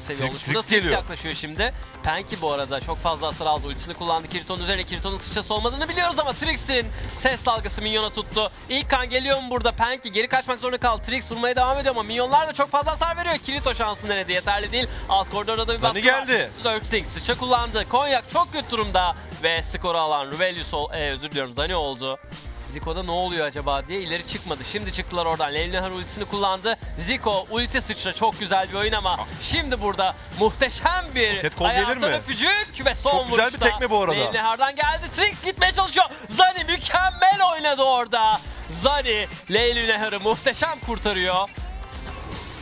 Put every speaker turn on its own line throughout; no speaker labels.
seviye
Trix-
olmuş. Burada
Trix
Trix
geliyor.
yaklaşıyor şimdi. Penki bu arada çok fazla hasar aldı. Ultisini kullandı Kirito'nun üzerine. Kirito'nun sıçrası olmadığını biliyoruz ama Trix'in ses dalgası minyona tuttu. İlk kan geliyor mu burada? Penki geri kaçmak zorunda kaldı. Trix vurmaya devam ediyor ama minyonlar da çok fazla hasar veriyor. Kirito şansı nerede? Yeterli değil. Alt koridorda da bir baskı
geldi.
var. Sıçra kullandı. Konyak çok kötü durumda. Ve skoru alan Ruvelius, ol- e, özür diliyorum Zani oldu. Ziko'da ne oluyor acaba diye ileri çıkmadı. Şimdi çıktılar oradan. Levnehar ultisini kullandı. Ziko ulti sıçra çok güzel bir oyun ama şimdi burada muhteşem bir
Roket kol gelir mi?
öpücük ve son
Çok güzel bir
vuruşta
tekme bu arada.
Levnehar'dan geldi. Trix gitmeye çalışıyor. Zani mükemmel oynadı orada. Zani Levnehar'ı muhteşem kurtarıyor.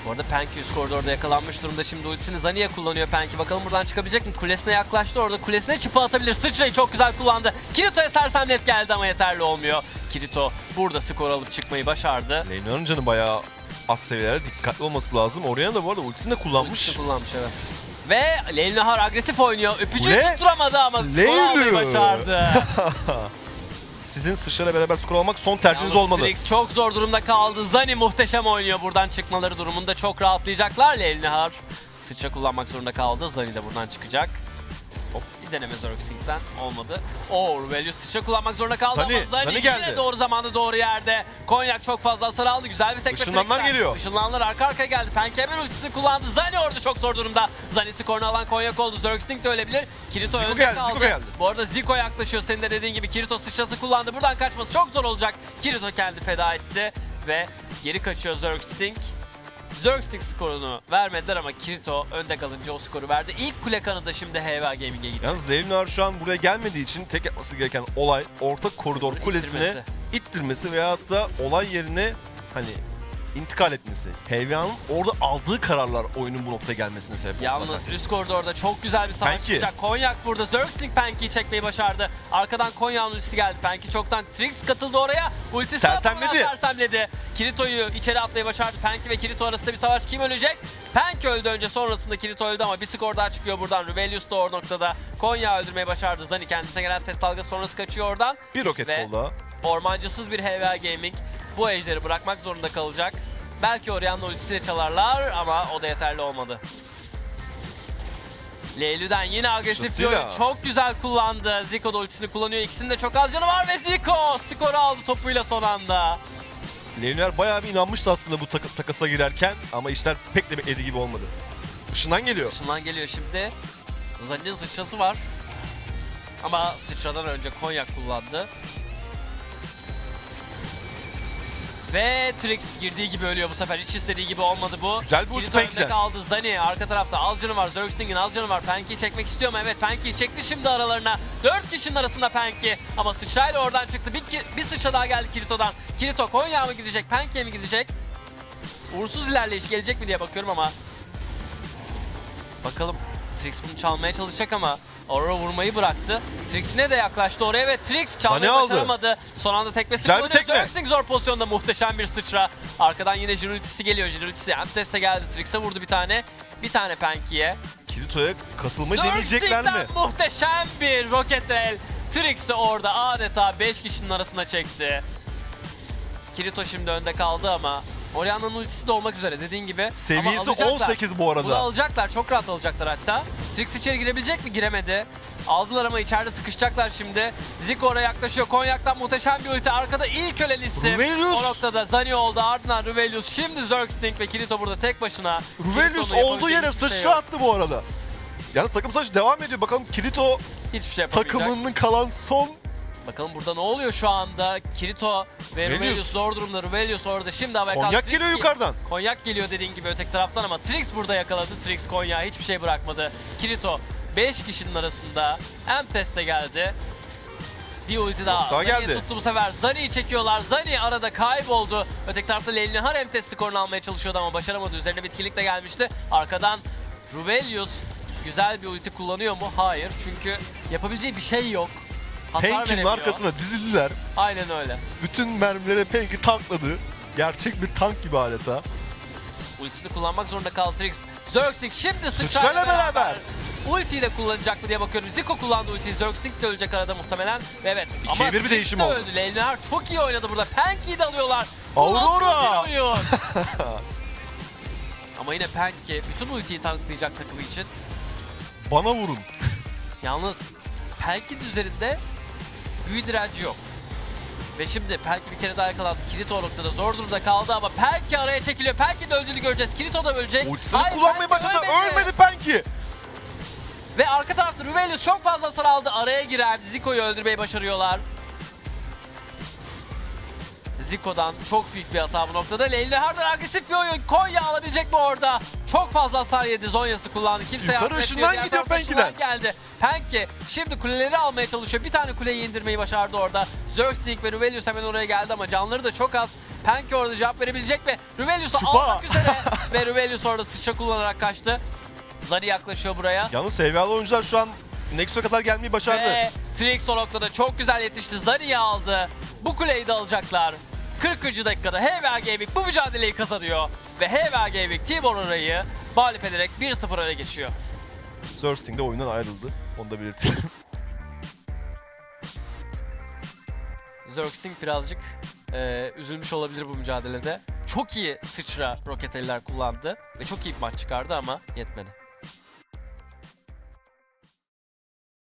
Bu arada Penki üst koridorda yakalanmış durumda. Şimdi ultisini Zani'ye kullanıyor Penki. Bakalım buradan çıkabilecek mi? Kulesine yaklaştı orada. Kulesine çıpa atabilir. Sıçrayı çok güzel kullandı. Kirito'ya sersemlet geldi ama yeterli olmuyor. Kirito burada skor alıp çıkmayı başardı.
Leyna'nın canı bayağı az seviyelerde dikkatli olması lazım. Orianna da bu arada ultisini de kullanmış.
Ultisini kullanmış evet. Ve Levnahar agresif oynuyor. Öpücüğü tutturamadı ama skor almayı başardı.
Sizin sıçrayla beraber skor almak son tercihiniz
Yalnız
olmalı.
Trix çok zor durumda kaldı. Zani muhteşem oynuyor. Buradan çıkmaları durumunda çok rahatlayacaklar. Levnihar sıçra kullanmak zorunda kaldı. Zani de buradan çıkacak. Hop bir deneme Zerxing'den olmadı. Oo Ruvelius sıçra kullanmak zorunda kaldı
Zani,
ama Zani,
Zani
yine
geldi.
doğru zamanda doğru yerde. Konyak çok fazla hasar aldı. Güzel bir tekme
Işınlanlar geliyor.
Işınlanlar arka arkaya geldi. Penke hemen ultisini kullandı. Zani orada çok zor durumda. Zani skorunu alan Konyak oldu. Zerxing de ölebilir. Kirito
Zico
önde
geldi,
kaldı.
Zico geldi.
Bu arada Zico yaklaşıyor. Senin de dediğin gibi Kirito sıçrası kullandı. Buradan kaçması çok zor olacak. Kirito kendi feda etti ve geri kaçıyor Zergsting. Zergsting skorunu vermediler ama Kirito önde kalınca o skoru verdi. İlk kule kanı da şimdi HV Gaming'e gitti.
Yalnız Leynar şu an buraya gelmediği için tek yapması gereken olay orta koridor
Bunu
kulesine
ittirmesi.
ittirmesi veyahut da olay yerine hani intikal etmesi. HVA'nın orada aldığı kararlar oyunun bu noktaya gelmesine sebep oldu
Yalnız
zaten.
üst koridorda çok güzel bir savaş
Penki.
çıkacak. Konyak burada Zergsting Penki'yi çekmeyi başardı. Arkadan Konyak'ın ultisi geldi. Penki çoktan Trix katıldı oraya. Ultisi
Sersemledi.
sersemledi. Kirito'yu içeri atmayı başardı. Penki ve Kirito arasında bir savaş. Kim ölecek? Penki öldü önce sonrasında Kirito öldü ama bir skor daha çıkıyor buradan. Rubelius da o noktada Konya öldürmeyi başardı. Zani kendisine gelen ses dalgası sonrası kaçıyor oradan.
Bir roket
Ve-
kol daha.
Ormancısız bir HVA Gaming bu ejderi bırakmak zorunda kalacak. Belki Orianna ultisiyle çalarlar ama o da yeterli olmadı. Leylü'den yine agresif bir oyun. Çok güzel kullandı. Zico da ultisini kullanıyor. İkisinin de çok az canı var ve Zico skoru aldı topuyla son anda.
Leynar bayağı bir inanmıştı aslında bu tak- takasa girerken ama işler pek de beklediği gibi olmadı. Işından geliyor.
Işından geliyor şimdi. Zani'nin sıçrası var. Ama sıçradan önce Konyak kullandı. Ve Trix girdiği gibi ölüyor bu sefer. Hiç istediği gibi olmadı bu.
Güzel bir ulti
önde kaldı. Zani arka tarafta az canı var. Zergsting'in az canı var. Penki'yi çekmek istiyor mu? Evet Penki'yi çekti şimdi aralarına. Dört kişinin arasında Penki. Ama sıçrayla oradan çıktı. Bir, bir sıçra daha geldi Kirito'dan. Kirito Konya mı gidecek? Penki'ye mi gidecek? Uğursuz ilerleyiş gelecek mi diye bakıyorum ama Bakalım Trix bunu çalmaya çalışacak ama Aurora vurmayı bıraktı. Trix'ine de yaklaştı oraya ve Trix çalmayı
aldı.
başaramadı. Son anda tekmesi
Güzel
kullanıyor.
tekme.
Zerxing zor pozisyonda muhteşem bir sıçra. Arkadan yine Jin ultisi geliyor. Jin ultisi Antes'te geldi. Trix'e vurdu bir tane. Bir tane Penki'ye.
Kirito'ya katılmayı deneyecekler mi?
Muhteşem bir roket el. Trix'i orada adeta 5 kişinin arasına çekti. Kirito şimdi önde kaldı ama Orianna'nın ultisi de olmak üzere dediğin gibi.
Seviyesi
alacaklar.
18 bu
Bunu
arada.
alacaklar. Çok rahat alacaklar hatta. Trix içeri girebilecek mi? Giremedi. Aldılar ama içeride sıkışacaklar şimdi. Zico oraya yaklaşıyor. Konyak'tan muhteşem bir ulti. Arkada ilk ölen isim.
Ruvelius.
O noktada Zani oldu. Ardından Ruvelius. Şimdi Zergsting ve Kirito burada tek başına.
Ruvelius olduğu yere
şey
sıçra
yok.
attı bu arada. Yalnız takım savaşı devam ediyor. Bakalım Kirito
Hiçbir şey yapamayacak.
takımının kalan son
Bakalım burada ne oluyor şu anda? Kirito ve
Ruvelius.
Ruvelius zor durumda. Ruvelius orada şimdi kalktı.
konyak
Trix
geliyor yukarıdan.
Konyak geliyor dediğin gibi öteki taraftan ama Trix burada yakaladı. Trix Konyak hiçbir şey bırakmadı. Kirito 5 kişinin arasında M-Test'e geldi. Bir ulti daha.
daha geldi.
tuttu bu sefer. Zani'yi çekiyorlar. Zani arada kayboldu. Öteki tarafta Lelnihar M-Test skorunu almaya çalışıyordu ama başaramadı. Üzerine bitkilik de gelmişti. Arkadan Ruvelius güzel bir ulti kullanıyor mu? Hayır. Çünkü yapabileceği bir şey yok.
Penkin'in
veremiyor.
arkasına dizildiler.
Aynen öyle.
Bütün mermileri Penki tankladı. Gerçek bir tank gibi adeta.
Ultisini kullanmak zorunda kaldı Trix. Zergsting şimdi sıçrayla beraber.
beraber.
Ultiyi de kullanacak mı diye bakıyorum. Zico kullandı ultiyi. Zergsting de ölecek arada muhtemelen. Ve evet.
İkiye
Ama
bir
Trix
değişim
de
oldu.
öldü. Leylinar çok iyi oynadı burada. Penki'yi de alıyorlar.
Aurora!
Ama yine Penki bütün ultiyi tanklayacak takımı için.
Bana vurun.
Yalnız Pelk'in üzerinde büyü direnci yok. Ve şimdi Pelki bir kere daha yakalandı. Kirito o noktada zor durumda kaldı ama Pelki araya çekiliyor. Pelki'nin de öldüğünü göreceğiz. Kirito da ölecek.
Ultisini
Hayır,
kullanmaya
Pelki
başladı. Ölmedi Penki.
Ve arka tarafta Ruvelius çok fazla hasar aldı. Araya girer. Zico'yu öldürmeyi başarıyorlar. Zico'dan çok büyük bir hata bu noktada. Leyli Hardar agresif bir oyun. Konya alabilecek mi orada? Çok fazla hasar yedi. Zonya'sı kullandı. Kimse yardım etmiyor.
gidiyor Penki'den.
geldi. Penki şimdi kuleleri almaya çalışıyor. Bir tane kuleyi indirmeyi başardı orada. Zergsting ve Ruvelius hemen oraya geldi ama canları da çok az. Penki orada cevap verebilecek mi? Ruvelius'u almak üzere. ve Ruvelius orada sıçra kullanarak kaçtı. Zari yaklaşıyor buraya.
Yalnız seviyalı oyuncular şu an Nexus'a kadar gelmeyi başardı.
Ve Trix o noktada çok güzel yetişti. Zari'yi aldı. Bu kuleyi de alacaklar. 40. dakikada HVA Gaming bu mücadeleyi kazanıyor. Ve HVA Gaming Tibor orayı mağlup ederek 1-0 öne geçiyor.
Zersting de oyundan ayrıldı. Onu da belirtelim.
Zerxing birazcık eee, üzülmüş olabilir bu mücadelede. Çok iyi sıçra roket eller kullandı ve çok iyi bir maç çıkardı ama yetmedi.